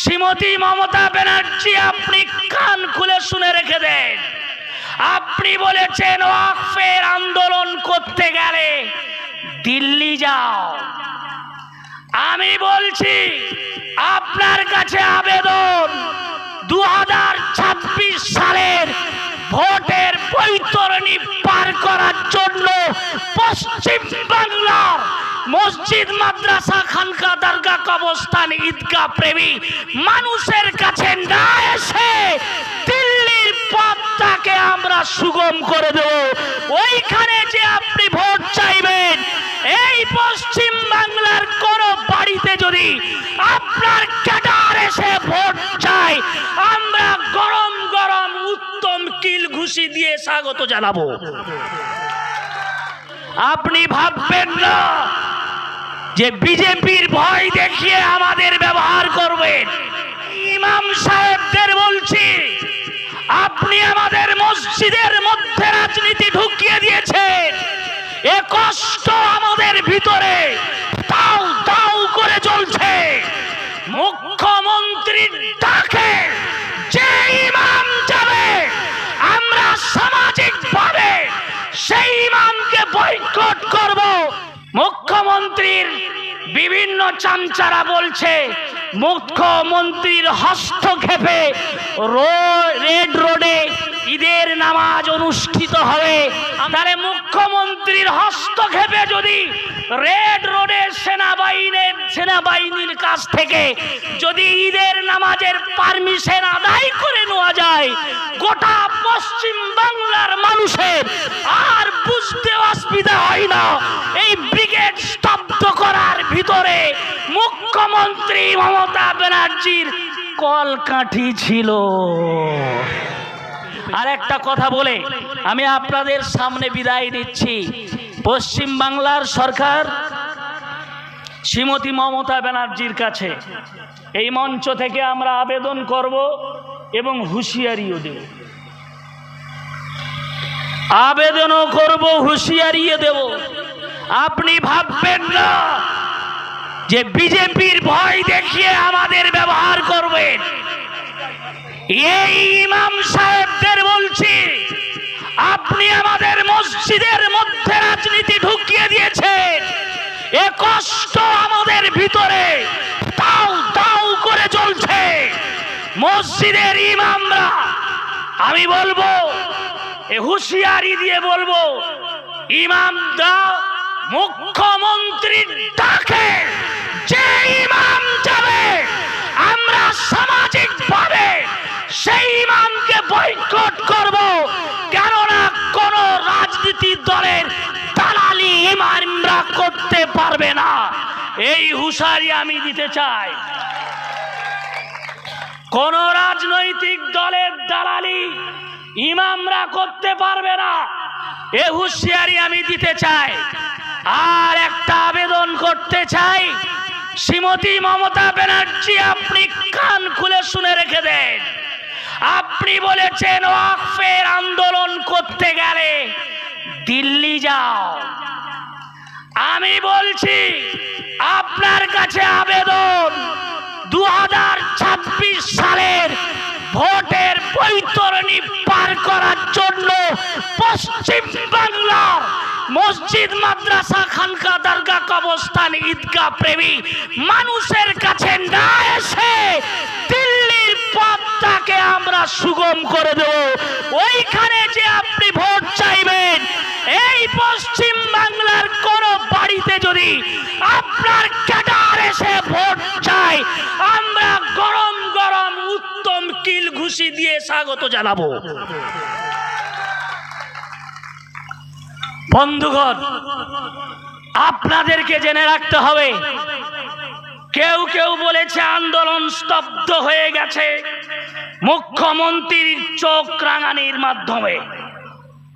শ্রীমতী মমতা ব্যানার্জি, আপনি কান খুলে শুনে রেখে দেন। আপনি বলেছেন ওয়াকফের আন্দোলন করতে গেলে দিল্লি যাও। আমি বলছি, আপনার কাছে আবেদন দু হাজার ছাব্বিশ সালের ভোটের বৈতরণী পার করার জন্য পশ্চিম বাংলার মসজিদ, মাদ্রাসা, খানকা, দরগা কবস্থান ঈদগাহ প্রেমী মানুষের কাছে না এসে দিল্লির পথটাকে আমরা সুগম করে দেব। ওইখানে যে আপনি ভোট চাইবেন, এই পশ্চিম বাংলার কোন বাড়িতে যদি আপনার ক্যাডার এসে ভোট চাই আমরা গরম গরম উত্তম ঘুষি দিয়ে স্বাগত জানাব। আপনি ভাববেন না যে বিজেপির ভয় দেখিয়ে আমাদের ব্যবহার করবেন। ইমাম সাহেবদের বলছি, আপনি আমাদের মসজিদের মধ্যে রাজনীতি ঢুকিয়ে দিয়েছেন। এ কষ্ট আমাদের ভিতরে। সেই ইমামকে বয়কট করব। মুখ্যমন্ত্রীর বিভিন্ন চামচারা বলছে, মুখ্যমন্ত্রীর হস্তক্ষেপে রেড রোডে ঈদের নামাজ অনুষ্ঠিত হবে। তাহলে মুখ্যমন্ত্রীর হস্তক্ষেপে যদি রেড রোডে সেনাবাহিনীর সেনাবাহিনীর কাছ থেকে যদি ঈদের নামাজের পারমিশন আদায় করে নেওয়া যায়, গোটা পশ্চিম বাংলার মানুষের আর বুঝতে অসুবিধা হয় না। এই ব্রিগেড স্তব্ধ করার ভিতরে মুখ্যমন্ত্রী মমতা ব্যানার্জির কলকাঠি ছিল। আর একটা কথা বলে, আমি আপনাদের সামনে বিদায় নিচ্ছি। পশ্চিম বাংলার সরকার শ্রীমতী মমতা ব্যানার্জির কাছে, এই মঞ্চ থেকে আমরা আবেদন করব এবং হুঁশিয়ারিও দেব। আবেদনও করব হুঁশিয়ারিয়ে দেব। আপনি ভাববেন না যে বিজেপির ভয় দেখিয়ে আমাদের ব্যবহার করবেন। এই ইমাম সাহেবদের বলছি, আপনি আমাদের মসজিদের মধ্যে রাজনীতি ঢুকিয়ে দিয়েছেন। এ কষ্ট আমাদের ভিতরে তাও তাও করে চলছে। মসজিদের ইমামরা, আমি বলব হুঁশিয়ারি দিয়ে বলব, ইমাম দা মুখ্যমন্ত্রীর ডাকে, যে ইমাম যাবে, আমরা সামাজিক ভাবে সেই ইমামকে বয়কট করব। কেননা কোন রাজনীতি দলের দালালি ইমামরা করতে পারবে না। এই হুঁশারি আমি দিতে চাই। কোন রাজনৈতিক দলের দালালি ইমামরা করতে পারবে না। এ হুঁশিয়ারি আমি দিতে চাই। আর একটা আবেদন করতে চাই। শ্রীমতী মমতা ব্যানার্জি, আপনি কান খুলে শুনে রেখে দেন। আপনি বলেছেন ওয়াকফের আন্দোলন করতে গেলে দিল্লি যাও। আমি বলছি, আপনার কাছে আবেদন দু হাজার ছাব্বিশ সালের ভোটের বৈতরণী পার করার জন্য পশ্চিম বাংলার মসজিদ, মাদ্রাসা, খানকা, দরগা কবস্থান ঈদগাহ প্রেমী মানুষের কাছে না এসে দিল্লির পথটাকে আমরা সুগম করে দেব। ওইখানে যে আপনি ভোট চাইবেন, এই পশ্চিম বাংলার কোন বাড়িতে যদি আপনার ক্যাডার এসে ভোট স্বাগত জানাব। বন্ধুগণ, আপনাদেরকে জেনে রাখতে হবে, কেউ কেউ বলেছে আন্দোলন স্তব্ধ হয়ে গেছে মুখ্যমন্ত্রীর চোখ রাঙানির মাধ্যমে।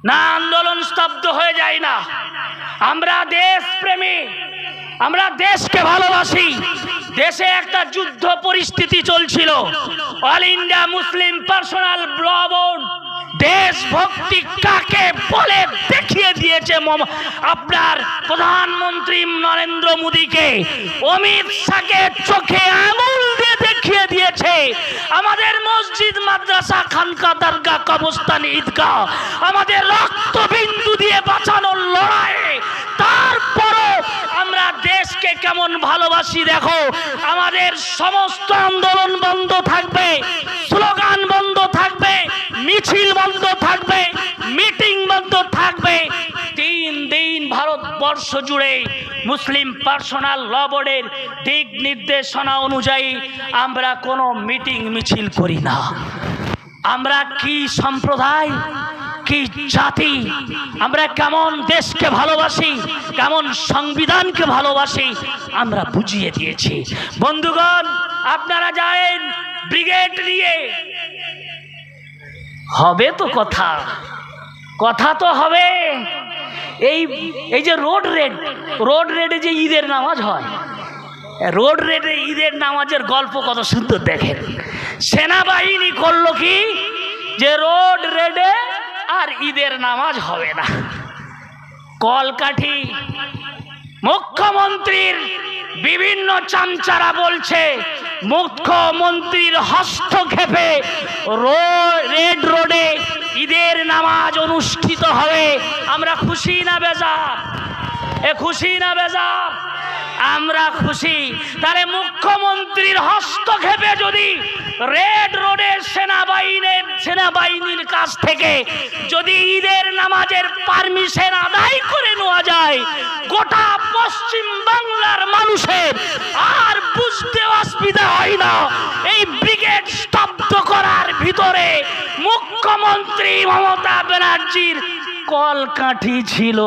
না, আন্দোলন স্তব্ধ হয়ে যায় না। আমরা দেশপ্রেমী, আমরা দেশকে ভালোবাসি। দেশে একটা যুদ্ধ পরিস্থিতি চলছিল। All India Muslim Personal Law Board দেশভক্তি কাকে বলে দেখিয়ে দিয়েছে আপনার প্রধানমন্ত্রী নরেন্দ্র মোদীকে। অমিত শাহকে চোখে আঙুল দিয়ে দেখিয়ে দিয়েছে। আমাদের মসজিদ, মাদ্রাসা, খানকা দরগা কবস্তান ঈদগাহ, আমাদের রক্তবিন্দু দিয়ে বাঁচানোর লড়াইয়ে তারপরও আমরা দেশকে ভালোবাসি দেখো, আমাদের সমস্ত আন্দোলন বন্ধ থাকবে, স্লোগান বন্ধ থাকবে, মিছিল বন্ধ থাকবে, মিটিং বন্ধ থাকবে। তিন দিন ভারতবর্ষ জুড়ে মুসলিম পার্সোনাল ল বোর্ডের দিক নির্দেশনা অনুযায়ী আমরা কোনো মিটিং মিছিল করি না। আমরা কি সম্প্রদায়? কি জাতি? আমরা কেমন দেশকে ভালোবাসি, কেমন সংবিধানকে ভালোবাসি, আমরা বুঝিয়ে দিয়েছি। বন্ধুগণ, আপনারা যায়েন ব্রিগেড নিয়ে হবে তো কথা। কথা তো হবে। এই এই যে রোড রেড, রোড রেডে যে ঈদের নামাজ হয়, রোড রেডে ঈদের নামাজের গল্প কত সুন্দর দেখেন। সেনাবাহিনী করল কি? যে রোড রেডে আর ঈদের নামাজ হবে না। কলকাঠি মুখ্যমন্ত্রীর বিভিন্ন চামচারা বলছে, মুখ্যমন্ত্রীর হস্তক্ষেপে রেড রোডে ঈদের নামাজ অনুষ্ঠিত হবে। আমরা খুশি না বেজা এ খুশি না বেজার? আমরা খুশি। তাহলে মুখ্যমন্ত্রীর হস্তক্ষেপে যদি রেড রোডের সেনাবাহিনীর সেনাবাহিনীর কাছ থেকে যদি ঈদের নামাজের পারমিশন আদায় করে নেওয়া যায়, গোটা পশ্চিম বাংলার মানুষের আর বুঝতে অসুবিধা হয় না। এই ব্রিগেড স্তব্ধ করার ভিতরে মুখ্যমন্ত্রী মমতা ব্যানার্জির কলকাঠি ছিল।